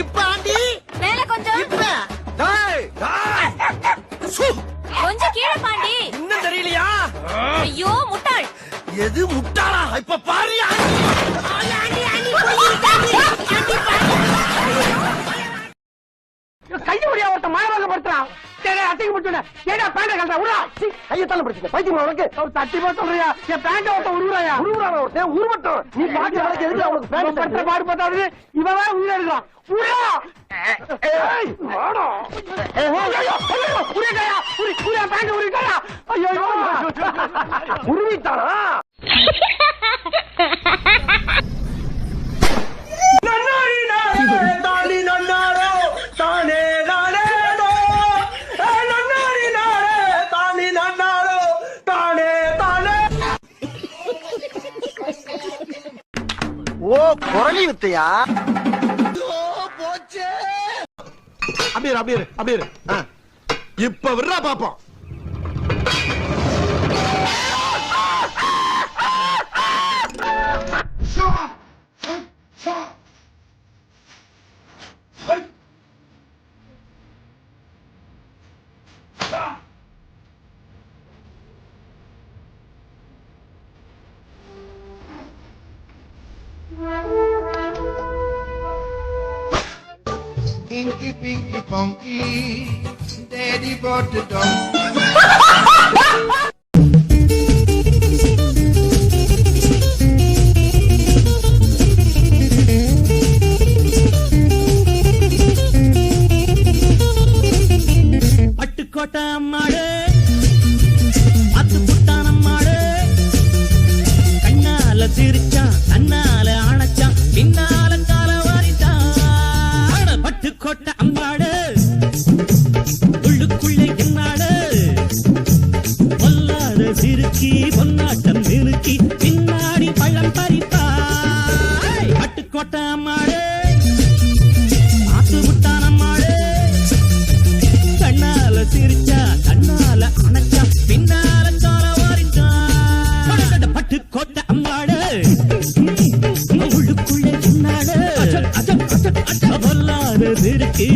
இப்ப ஆண்டி மேல கொஞ்சம். இப்ப. டேய், கொஞ்சம் கீழே பாண்டி. இன்னும் தெரியலையா? ஐயோ முட்டாள். எது முட்டாளா? இப்ப பாரு ஆண்டி. முடிச்சுட ஏடா பேண்ட கலட்டா உடா கையை தள்ள பிடிச்சிக்க பைத்தியம் உனக்கு அவர் தட்டி போய் சொல்றியா என் பேண்ட ஒருத்த உருவாயா உருவான ஒருத்தன் உருவட்டும் நீ பாட்டு எதுக்கு அவனுக்கு பேண்ட் படுத்த பாடு பார்த்தாது இவன் உயிரை எடுக்கலாம் ஏய் வாடா ஐயோ உருவிட்டாயா உரி உரிய பேண்ட் உருவிட்டாயா ஐயோ உருவிட்டானா ஓ குரலி வித்தையா? போச்சே அப்படியே அப்படியே அப்படியே இப்ப விடுறா பாப்போம். Inky Pinky Funky, Daddy bought the donkey. Pattukkottai அம்மாடு பொல்லாத பொன்னாட்டம் நிறுக்கி பின்னாடி பழம் பறிப்பாய். பட்டுக்கோட்டை அம்மாடு ஆத்து புட்டான் அம்மாடு கண்ணால சிரிச்சா கண்ணால அணைச்சா பின்னால கால வாரிச்சா. பட்டு அம்மாடு உள்ளுக்குள்ள என்னாடு பொல்லாத இருக்கு